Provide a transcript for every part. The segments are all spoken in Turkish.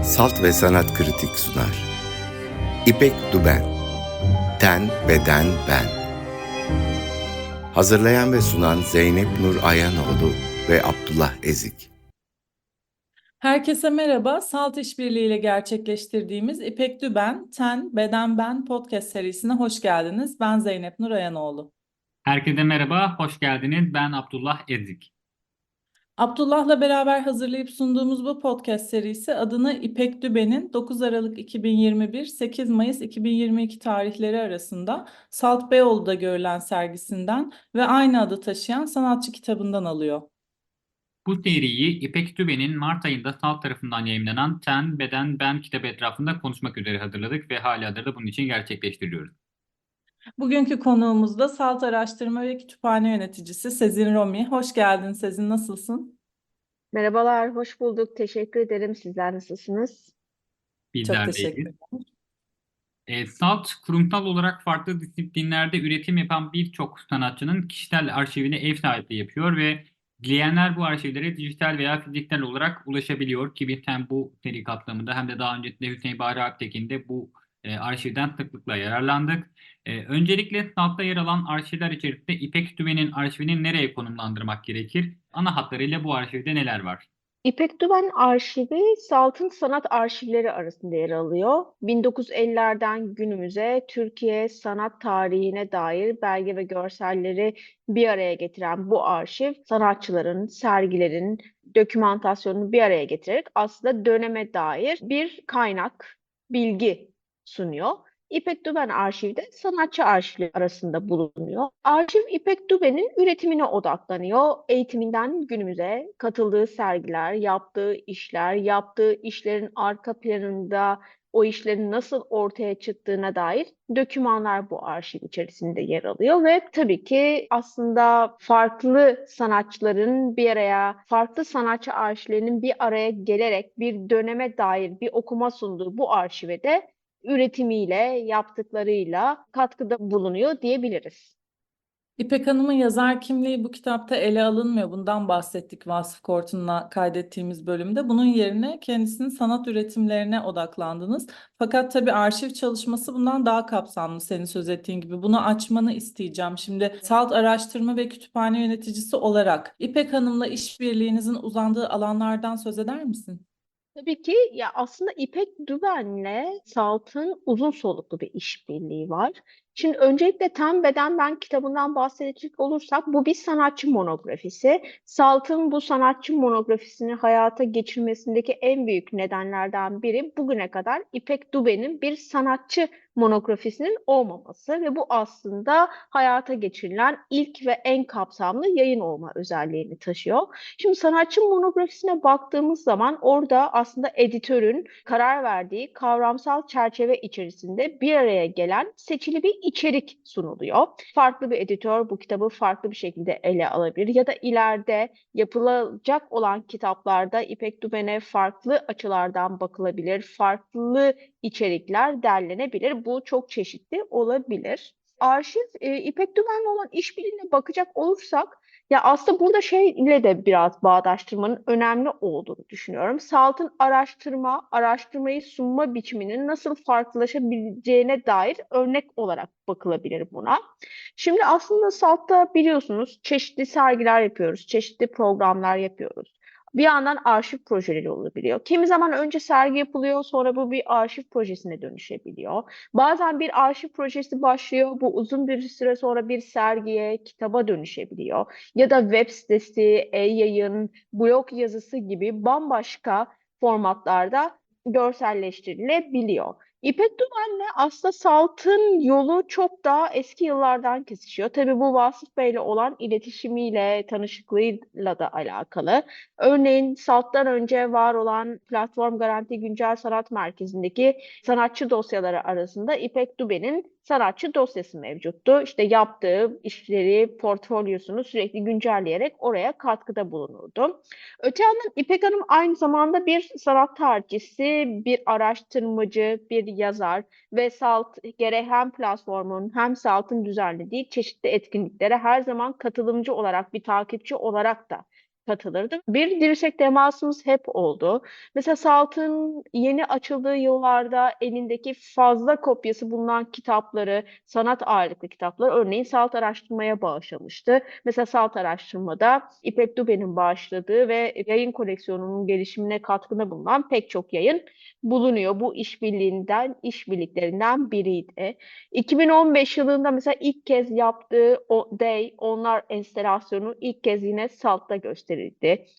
Salt ve Sanat Kritik sunar. İpek Duben Ten, Beden, Ben Hazırlayan ve sunan Zeynep Nur Ayanoğlu ve Abdullah Ezik Herkese merhaba. Salt İşbirliği ile gerçekleştirdiğimiz İpek Düben, Ten, Beden Ben podcast serisine hoş geldiniz. Ben Zeynep Nur Ayanoğlu. Herkese merhaba, hoş geldiniz. Ben Abdullah Ezik. Abdullah'la beraber hazırlayıp sunduğumuz bu podcast serisi adını İpek Düben'in 9 Aralık 2021 8 Mayıs 2022 tarihleri arasında Salt Beyoğlu'da görülen sergisinden ve aynı adı taşıyan sanatçı kitabından alıyor. Bu seriyi İpek Tüben'in Mart ayında Salt tarafından yayımlanan Ten, Beden, Ben kitabı etrafında konuşmak üzere hazırladık ve halihazırda bunun için gerçekleştiriyoruz. Bugünkü konuğumuz da Salt Araştırma ve Kütüphane Yöneticisi Sezin Romi. Hoş geldin Sezin, nasılsın? Merhabalar, hoş bulduk. Teşekkür ederim. Sizler nasılsınız? Çok Bizler teşekkür değiliz. ederim. E, Salt, kurumsal olarak farklı disiplinlerde üretim yapan birçok sanatçının kişisel arşivine ev sahipliği yapıyor ve dileyenler bu arşivlere dijital veya fiziksel olarak ulaşabiliyor ki biz hem bu seri kapsamında hem de daha öncesinde Hüseyin Bahri Aktekin'de bu e, arşivden sıklıkla yararlandık. E, öncelikle Salt'ta yer alan arşivler içerisinde İpek Tüben'in arşivini nereye konumlandırmak gerekir? Ana hatlarıyla bu arşivde neler var? İpek Düven Arşivi, Salt'ın sanat arşivleri arasında yer alıyor. 1950'lerden günümüze Türkiye sanat tarihine dair belge ve görselleri bir araya getiren bu arşiv, sanatçıların, sergilerin, dokümantasyonunu bir araya getirerek aslında döneme dair bir kaynak, bilgi sunuyor. İpek Düben Arşivi de sanatçı arşivleri arasında bulunuyor. Arşiv İpek Düben'in üretimine odaklanıyor. Eğitiminden günümüze katıldığı sergiler, yaptığı işler, yaptığı işlerin arka planında o işlerin nasıl ortaya çıktığına dair dokümanlar bu arşiv içerisinde yer alıyor ve tabii ki aslında farklı sanatçıların bir araya, farklı sanatçı arşivlerinin bir araya gelerek bir döneme dair bir okuma sunduğu bu arşive de üretimiyle, yaptıklarıyla katkıda bulunuyor diyebiliriz. İpek Hanım'ın yazar kimliği bu kitapta ele alınmıyor. Bundan bahsettik Vasıf Kortun'la kaydettiğimiz bölümde. Bunun yerine kendisinin sanat üretimlerine odaklandınız. Fakat tabii arşiv çalışması bundan daha kapsamlı senin söz ettiğin gibi. Bunu açmanı isteyeceğim. Şimdi Salt Araştırma ve Kütüphane Yöneticisi olarak İpek Hanım'la işbirliğinizin uzandığı alanlardan söz eder misin? Tabii ki ya aslında İpek Düben'le Salt'ın uzun soluklu bir işbirliği var. Şimdi öncelikle Ten Beden Ben kitabından bahsedecek olursak bu bir sanatçı monografisi. Salt'ın bu sanatçı monografisini hayata geçirmesindeki en büyük nedenlerden biri bugüne kadar İpek Düben'in bir sanatçı monografisinin olmaması ve bu aslında hayata geçirilen ilk ve en kapsamlı yayın olma özelliğini taşıyor. Şimdi sanatçı monografisine baktığımız zaman orada aslında editörün karar verdiği kavramsal çerçeve içerisinde bir araya gelen seçili bir içerik sunuluyor. Farklı bir editör bu kitabı farklı bir şekilde ele alabilir ya da ileride yapılacak olan kitaplarda İpek Düben'e farklı açılardan bakılabilir, farklı içerikler derlenebilir. Bu çok çeşitli olabilir. Arşiv e, İpek Dümen'le olan işbirliğine bakacak olursak ya aslında burada şeyle de biraz bağdaştırmanın önemli olduğunu düşünüyorum. Salt'ın araştırma, araştırmayı sunma biçiminin nasıl farklılaşabileceğine dair örnek olarak bakılabilir buna. Şimdi aslında Salt'ta biliyorsunuz çeşitli sergiler yapıyoruz, çeşitli programlar yapıyoruz. Bir yandan arşiv projeleri olabiliyor. Kimi zaman önce sergi yapılıyor, sonra bu bir arşiv projesine dönüşebiliyor. Bazen bir arşiv projesi başlıyor, bu uzun bir süre sonra bir sergiye, kitaba dönüşebiliyor. Ya da web sitesi, e-yayın, blog yazısı gibi bambaşka formatlarda görselleştirilebiliyor. İpek Dümen'le aslında Salt'ın yolu çok daha eski yıllardan kesişiyor. Tabii bu Vasıf Bey'le olan iletişimiyle, tanışıklığıyla da alakalı. Örneğin Salt'tan önce var olan Platform Garanti Güncel Sanat Merkezi'ndeki sanatçı dosyaları arasında İpek Düben'in sanatçı dosyası mevcuttu. İşte yaptığı işleri, portfolyosunu sürekli güncelleyerek oraya katkıda bulunurdu. Öte yandan İpek Hanım aynı zamanda bir sanat tarihçisi, bir araştırmacı, bir yazar ve Salt gerek hem platformun hem Salt'ın düzenlediği çeşitli etkinliklere her zaman katılımcı olarak, bir takipçi olarak da katılırdı. Bir dirsek temasımız hep oldu. Mesela Salt'ın yeni açıldığı yıllarda elindeki fazla kopyası bulunan kitapları, sanat ağırlıklı kitapları örneğin Salt araştırmaya bağışlamıştı. Mesela Salt araştırmada İpek Dube'nin bağışladığı ve yayın koleksiyonunun gelişimine katkıda bulunan pek çok yayın bulunuyor. Bu işbirliğinden, işbirliklerinden biriydi. 2015 yılında mesela ilk kez yaptığı o Day, Onlar enstalasyonu ilk kez yine Salt'ta gösterildi.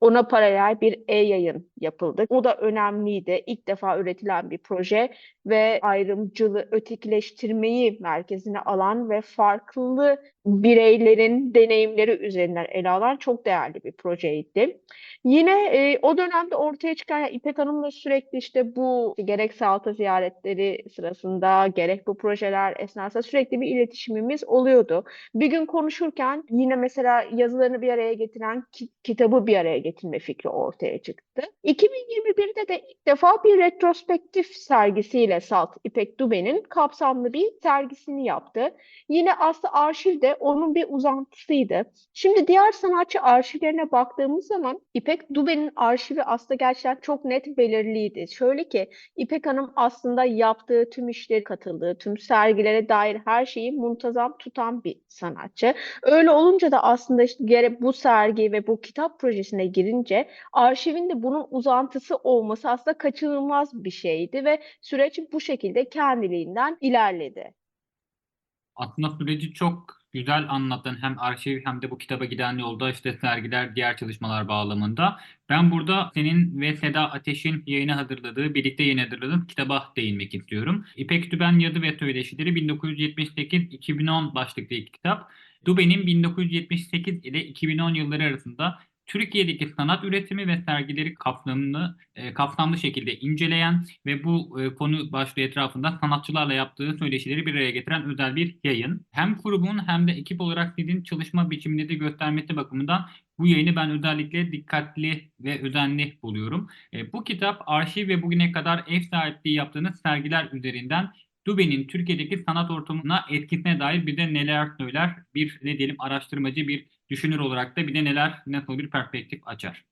Ona paralel bir e-yayın yapıldı. O da önemliydi. İlk defa üretilen bir proje ve ayrımcılığı, ötekileştirmeyi merkezine alan ve farklı bireylerin deneyimleri üzerinden ele alan çok değerli bir projeydi. Yine e, o dönemde ortaya çıkan yani İpek Hanım'la sürekli işte bu gerek Salta ziyaretleri sırasında gerek bu projeler esnasında sürekli bir iletişimimiz oluyordu. Bir gün konuşurken yine mesela yazılarını bir araya getiren ki- kitabı bir araya getirme fikri ortaya çıktı. 2021'de de ilk defa bir retrospektif sergisiyle Salt İpek Dube'nin kapsamlı bir sergisini yaptı. Yine aslında arşiv onun bir uzantısıydı. Şimdi diğer sanatçı arşivlerine baktığımız zaman İpek Dube'nin arşivi aslında gerçekten çok net belirliydi. Şöyle ki İpek Hanım aslında yaptığı tüm işleri katıldığı, tüm sergilere dair her şeyi muntazam tutan bir sanatçı. Öyle olunca da aslında işte gerek bu sergi ve bu kitap projesine girince arşivin de bunun uzantısı olması aslında kaçınılmaz bir şeydi ve süreç bu şekilde kendiliğinden ilerledi. Aslında süreci çok güzel anlattın hem arşiv hem de bu kitaba giden yolda işte sergiler, diğer çalışmalar bağlamında. Ben burada senin ve Seda Ateş'in yayını hazırladığı, birlikte yayın hazırladığın kitaba değinmek istiyorum. İpek Düben Yazı ve Söyleşileri 1978-2010 başlıklı ilk kitap. Dube'nin 1978 ile 2010 yılları arasında Türkiye'deki sanat üretimi ve sergileri kapsamlı e, kapsamlı şekilde inceleyen ve bu e, konu başlığı etrafında sanatçılarla yaptığı söyleşileri bir araya getiren özel bir yayın. Hem kurumun hem de ekip olarak sizin çalışma biçimini de göstermesi bakımından bu yayını ben özellikle dikkatli ve özenli buluyorum. E, bu kitap arşiv ve bugüne kadar ev sahipliği yaptığınız sergiler üzerinden Dube'nin Türkiye'deki sanat ortamına etkisine dair bir de neler söyler, bir ne diyelim araştırmacı, bir düşünür olarak da bir de neler, nasıl bir perspektif açar.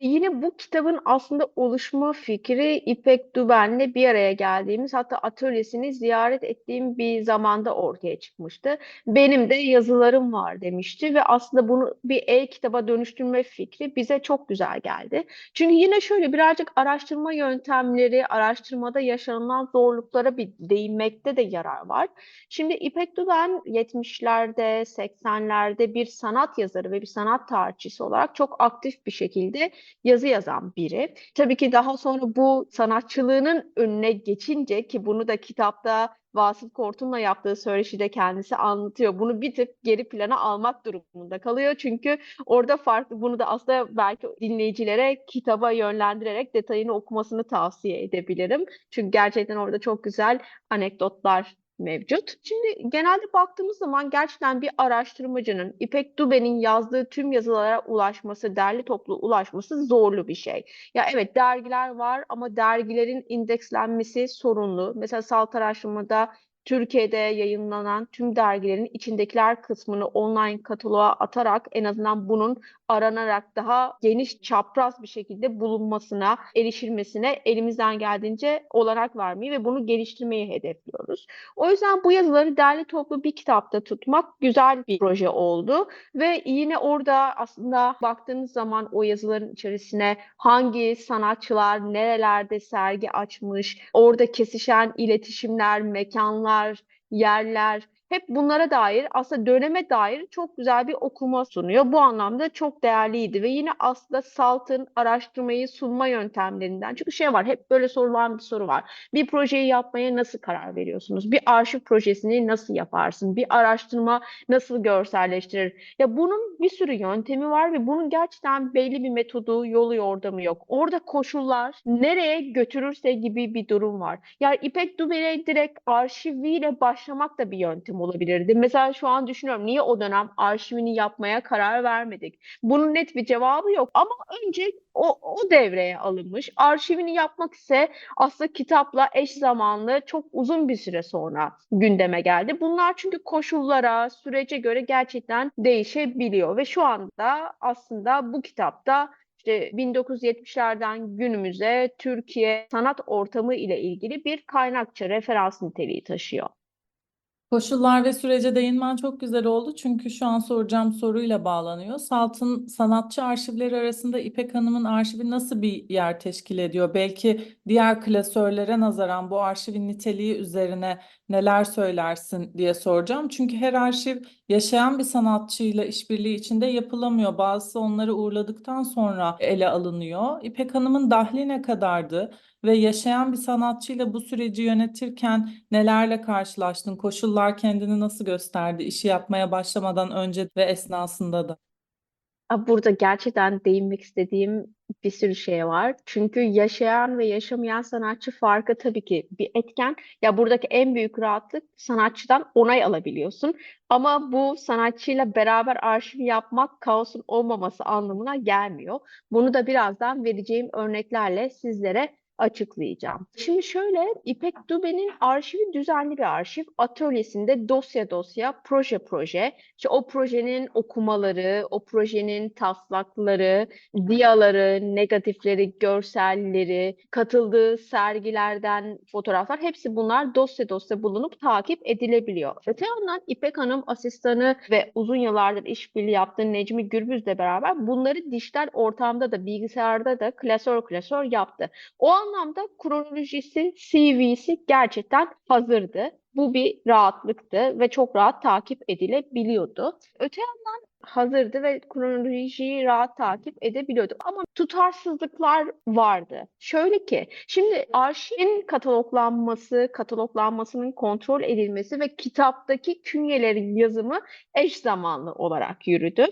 Yine bu kitabın aslında oluşma fikri İpek Duben'le bir araya geldiğimiz hatta atölyesini ziyaret ettiğim bir zamanda ortaya çıkmıştı. Benim de yazılarım var demişti ve aslında bunu bir e-kitaba dönüştürme fikri bize çok güzel geldi. Çünkü yine şöyle birazcık araştırma yöntemleri, araştırmada yaşanılan zorluklara bir değinmekte de yarar var. Şimdi İpek Duben 70'lerde, 80'lerde bir sanat yazarı ve bir sanat tarihçisi olarak çok aktif bir şekilde yazı yazan biri. Tabii ki daha sonra bu sanatçılığının önüne geçince ki bunu da kitapta Vasıf Kortun'la yaptığı söyleşide kendisi anlatıyor. Bunu bir tık geri plana almak durumunda kalıyor. Çünkü orada farklı bunu da aslında belki dinleyicilere kitaba yönlendirerek detayını okumasını tavsiye edebilirim. Çünkü gerçekten orada çok güzel anekdotlar mevcut. Şimdi genelde baktığımız zaman gerçekten bir araştırmacının İpek Dube'nin yazdığı tüm yazılara ulaşması, derli toplu ulaşması zorlu bir şey. Ya evet dergiler var ama dergilerin indekslenmesi sorunlu. Mesela Salt Araştırma'da Türkiye'de yayınlanan tüm dergilerin içindekiler kısmını online kataloğa atarak en azından bunun aranarak daha geniş çapraz bir şekilde bulunmasına, erişilmesine elimizden geldiğince olanak vermeyi ve bunu geliştirmeyi hedefliyoruz. O yüzden bu yazıları derli toplu bir kitapta tutmak güzel bir proje oldu ve yine orada aslında baktığınız zaman o yazıların içerisine hangi sanatçılar nerelerde sergi açmış, orada kesişen iletişimler, mekanlar, yerler hep bunlara dair aslında döneme dair çok güzel bir okuma sunuyor. Bu anlamda çok değerliydi ve yine aslında Salt'ın araştırmayı sunma yöntemlerinden. Çünkü şey var hep böyle sorulan bir soru var. Bir projeyi yapmaya nasıl karar veriyorsunuz? Bir arşiv projesini nasıl yaparsın? Bir araştırma nasıl görselleştirir? Ya bunun bir sürü yöntemi var ve bunun gerçekten belli bir metodu, yolu yordamı yok. Orada koşullar nereye götürürse gibi bir durum var. Yani İpek Dube'ye direkt arşiviyle başlamak da bir yöntem olabilirdi? Mesela şu an düşünüyorum niye o dönem arşivini yapmaya karar vermedik? Bunun net bir cevabı yok ama önce o, o devreye alınmış. Arşivini yapmak ise aslında kitapla eş zamanlı çok uzun bir süre sonra gündeme geldi. Bunlar çünkü koşullara, sürece göre gerçekten değişebiliyor ve şu anda aslında bu kitapta işte 1970'lerden günümüze Türkiye sanat ortamı ile ilgili bir kaynakça referans niteliği taşıyor. Koşullar ve sürece değinmen çok güzel oldu çünkü şu an soracağım soruyla bağlanıyor. Salt'ın sanatçı arşivleri arasında İpek Hanım'ın arşivi nasıl bir yer teşkil ediyor? Belki diğer klasörlere nazaran bu arşivin niteliği üzerine neler söylersin diye soracağım. Çünkü her arşiv yaşayan bir sanatçıyla işbirliği içinde yapılamıyor. Bazısı onları uğurladıktan sonra ele alınıyor. İpek Hanım'ın dahli ne kadardı? Ve yaşayan bir sanatçıyla bu süreci yönetirken nelerle karşılaştın? Koşullar kendini nasıl gösterdi? İşi yapmaya başlamadan önce ve esnasında da. Burada gerçekten değinmek istediğim bir sürü şey var. Çünkü yaşayan ve yaşamayan sanatçı farkı tabii ki bir etken. Ya buradaki en büyük rahatlık sanatçıdan onay alabiliyorsun. Ama bu sanatçıyla beraber arşiv yapmak kaosun olmaması anlamına gelmiyor. Bunu da birazdan vereceğim örneklerle sizlere açıklayacağım. Şimdi şöyle İpek Dube'nin arşivi düzenli bir arşiv. Atölyesinde dosya dosya, proje proje, işte o projenin okumaları, o projenin taslakları, diyaları, negatifleri, görselleri, katıldığı sergilerden fotoğraflar hepsi bunlar dosya dosya bulunup takip edilebiliyor. Öte yandan İpek Hanım asistanı ve uzun yıllardır işbirliği yaptığı Necmi Gürbüz'le beraber bunları dijital ortamda da bilgisayarda da klasör klasör yaptı. O anlamda kronolojisi, CV'si gerçekten hazırdı. Bu bir rahatlıktı ve çok rahat takip edilebiliyordu. Öte yandan hazırdı ve kronolojiyi rahat takip edebiliyordu. Ama tutarsızlıklar vardı. Şöyle ki, şimdi arşivin kataloglanması, kataloglanmasının kontrol edilmesi ve kitaptaki künyelerin yazımı eş zamanlı olarak yürüdü.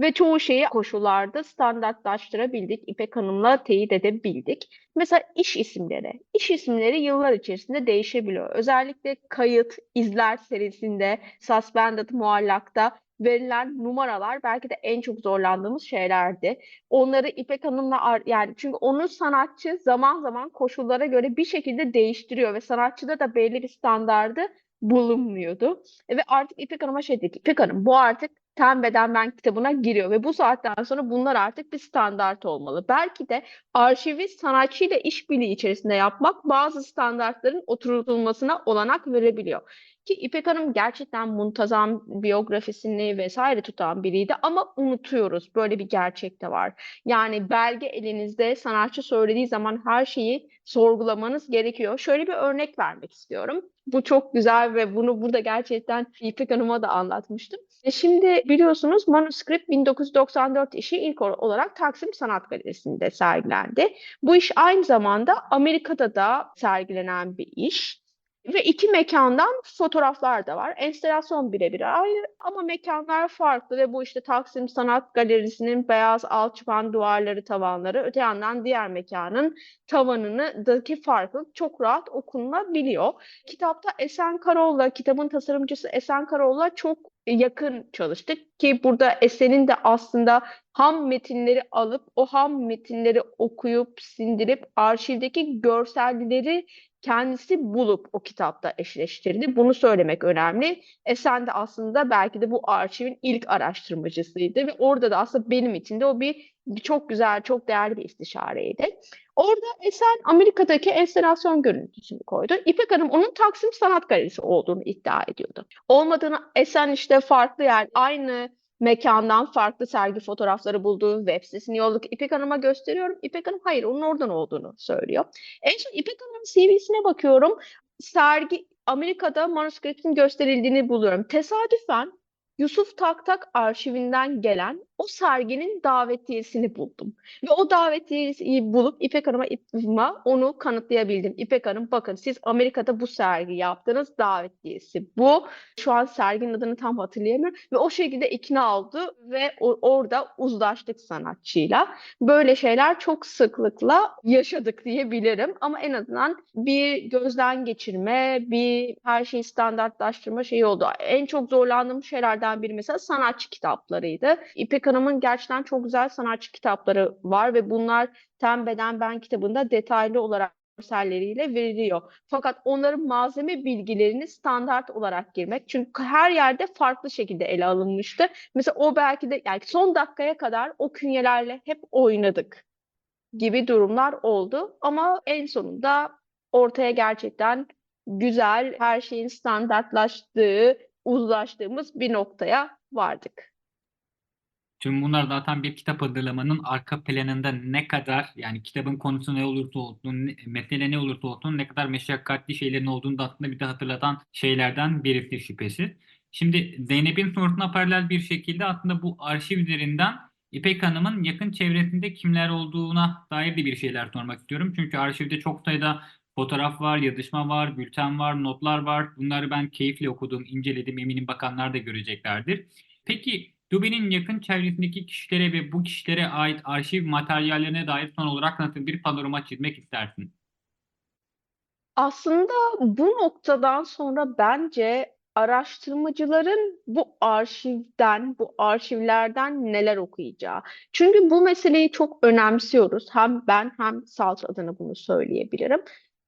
Ve çoğu şeyi koşullarda standartlaştırabildik. İpek Hanım'la teyit edebildik. Mesela iş isimleri. İş isimleri yıllar içerisinde değişebiliyor. Özellikle kayıt, izler serisinde, suspended, muallakta verilen numaralar belki de en çok zorlandığımız şeylerdi. Onları İpek Hanım'la yani çünkü onu sanatçı zaman zaman koşullara göre bir şekilde değiştiriyor ve sanatçıda da belli bir standardı bulunmuyordu. E, Ve artık İpek Hanım'a şey dedik. İpek Hanım bu artık Ten Beden Ben kitabına giriyor ve bu saatten sonra bunlar artık bir standart olmalı. Belki de arşivi sanatçıyla işbirliği içerisinde yapmak bazı standartların oturtulmasına olanak verebiliyor. Ki İpek Hanım gerçekten muntazam biyografisini vesaire tutan biriydi ama unutuyoruz. Böyle bir gerçek de var. Yani belge elinizde sanatçı söylediği zaman her şeyi sorgulamanız gerekiyor. Şöyle bir örnek vermek istiyorum. Bu çok güzel ve bunu burada gerçekten İpek Hanım'a da anlatmıştım. E Şimdi biliyorsunuz Manuskript 1994 işi ilk olarak Taksim Sanat Galerisi'nde sergilendi. Bu iş aynı zamanda Amerika'da da sergilenen bir iş. Ve iki mekandan fotoğraflar da var. Enstelasyon birebir aynı ama mekanlar farklı ve bu işte Taksim Sanat Galerisi'nin beyaz alçıpan duvarları, tavanları, öte yandan diğer mekanın tavanındaki farklılık çok rahat okunabiliyor. Kitapta Esen Karol'la, kitabın tasarımcısı Esen Karol'la çok yakın çalıştık ki burada Esen'in de aslında ham metinleri alıp o ham metinleri okuyup sindirip arşivdeki görselleri kendisi bulup o kitapta eşleştirdi. Bunu söylemek önemli. Esen de aslında belki de bu arşivin ilk araştırmacısıydı ve orada da aslında benim için de o bir, çok güzel, çok değerli bir istişareydi. Orada Esen Amerika'daki enstelasyon görüntüsünü koydu. İpek Hanım onun Taksim Sanat Galerisi olduğunu iddia ediyordu. Olmadığını Esen işte farklı yani aynı mekandan farklı sergi fotoğrafları bulduğu web sitesini yolladık. İpek Hanım'a gösteriyorum. İpek Hanım hayır onun oradan olduğunu söylüyor. En son İpek Hanım'ın CV'sine bakıyorum. Sergi Amerika'da manuskriptin gösterildiğini buluyorum. Tesadüfen Yusuf Taktak arşivinden gelen o serginin davetiyesini buldum. Ve o davetiyeyi bulup İpek Hanım'a onu kanıtlayabildim. İpek Hanım bakın siz Amerika'da bu sergi yaptınız davetiyesi bu. Şu an serginin adını tam hatırlayamıyorum. Ve o şekilde ikna oldu ve orada uzlaştık sanatçıyla. Böyle şeyler çok sıklıkla yaşadık diyebilirim. Ama en azından bir gözden geçirme, bir her şeyi standartlaştırma şeyi oldu. En çok zorlandığım şeylerden biri mesela sanatçı kitaplarıydı. İpek Hanım'ın gerçekten çok güzel sanatçı kitapları var ve bunlar Ten Beden Ben kitabında detaylı olarak görselleriyle veriliyor. Fakat onların malzeme bilgilerini standart olarak girmek. Çünkü her yerde farklı şekilde ele alınmıştı. Mesela o belki de yani son dakikaya kadar o künyelerle hep oynadık gibi durumlar oldu. Ama en sonunda ortaya gerçekten güzel, her şeyin standartlaştığı, uzlaştığımız bir noktaya vardık. Tüm bunlar zaten bir kitap hazırlamanın arka planında ne kadar yani kitabın konusu ne olursa olsun, ne- mesele ne olursa olsun ne kadar meşakkatli şeylerin olduğunu da aslında bir de hatırlatan şeylerden birisi şüphesiz. Şimdi Zeynep'in sorusuna paralel bir şekilde aslında bu arşiv üzerinden İpek Hanım'ın yakın çevresinde kimler olduğuna dair de bir şeyler sormak istiyorum. Çünkü arşivde çok sayıda fotoğraf var, yazışma var, bülten var, notlar var. Bunları ben keyifle okudum, inceledim. Eminim bakanlar da göreceklerdir. Peki Dubin'in yakın çevresindeki kişilere ve bu kişilere ait arşiv materyallerine dair son olarak nasıl bir panorama çizmek istersin? Aslında bu noktadan sonra bence araştırmacıların bu arşivden, bu arşivlerden neler okuyacağı. Çünkü bu meseleyi çok önemsiyoruz. Hem ben hem Salt adına bunu söyleyebilirim.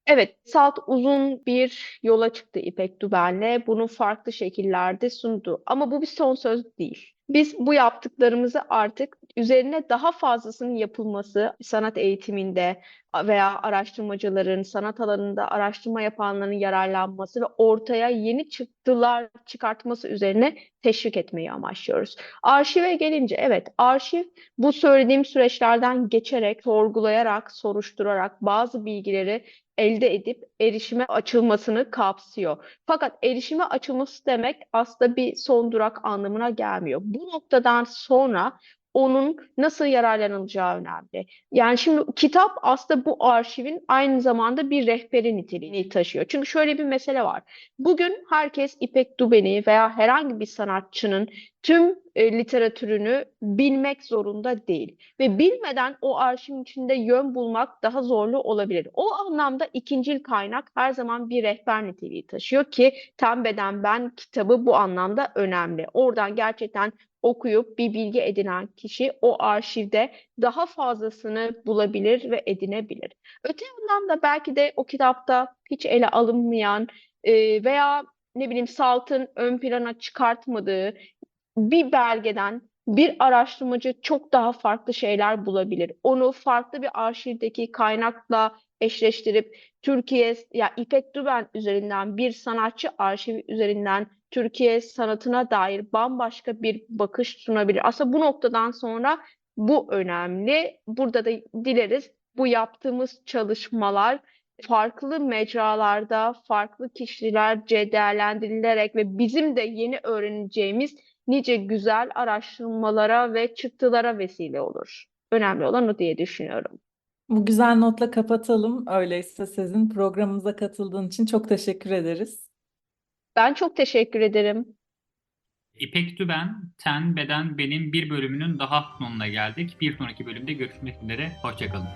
Evet, Salt uzun bir yola çıktı İpek Duben'le. Bunu farklı şekillerde sundu. Ama bu bir son söz değil. Biz bu yaptıklarımızı artık üzerine daha fazlasının yapılması sanat eğitiminde, veya araştırmacıların, sanat alanında araştırma yapanların yararlanması ve ortaya yeni çıktılar çıkartması üzerine teşvik etmeyi amaçlıyoruz. Arşive gelince evet arşiv bu söylediğim süreçlerden geçerek, sorgulayarak, soruşturarak bazı bilgileri elde edip erişime açılmasını kapsıyor. Fakat erişime açılması demek aslında bir son durak anlamına gelmiyor. Bu noktadan sonra onun nasıl yararlanılacağı önemli. Yani şimdi kitap aslında bu arşivin aynı zamanda bir rehberi niteliğini taşıyor. Çünkü şöyle bir mesele var. Bugün herkes İpek Duben'i veya herhangi bir sanatçının tüm e, literatürünü bilmek zorunda değil. Ve bilmeden o arşivin içinde yön bulmak daha zorlu olabilir. O anlamda ikincil kaynak her zaman bir rehber niteliği taşıyor ki Tembeden Ben kitabı bu anlamda önemli. Oradan gerçekten okuyup bir bilgi edinen kişi o arşivde daha fazlasını bulabilir ve edinebilir. Öte yandan da belki de o kitapta hiç ele alınmayan e, veya ne bileyim Salt'ın ön plana çıkartmadığı bir belgeden bir araştırmacı çok daha farklı şeyler bulabilir. Onu farklı bir arşivdeki kaynakla eşleştirip Türkiye ya İpek Düben üzerinden bir sanatçı arşivi üzerinden Türkiye sanatına dair bambaşka bir bakış sunabilir. Aslında bu noktadan sonra bu önemli. Burada da dileriz bu yaptığımız çalışmalar farklı mecralarda farklı kişilerce değerlendirilerek ve bizim de yeni öğreneceğimiz nice güzel araştırmalara ve çıktılara vesile olur. Önemli olan o diye düşünüyorum. Bu güzel notla kapatalım. Öyleyse sizin programımıza katıldığın için çok teşekkür ederiz. Ben çok teşekkür ederim. İpek Düben, Ten Beden Benim bir bölümünün daha sonuna geldik. Bir sonraki bölümde görüşmek üzere. Hoşçakalın.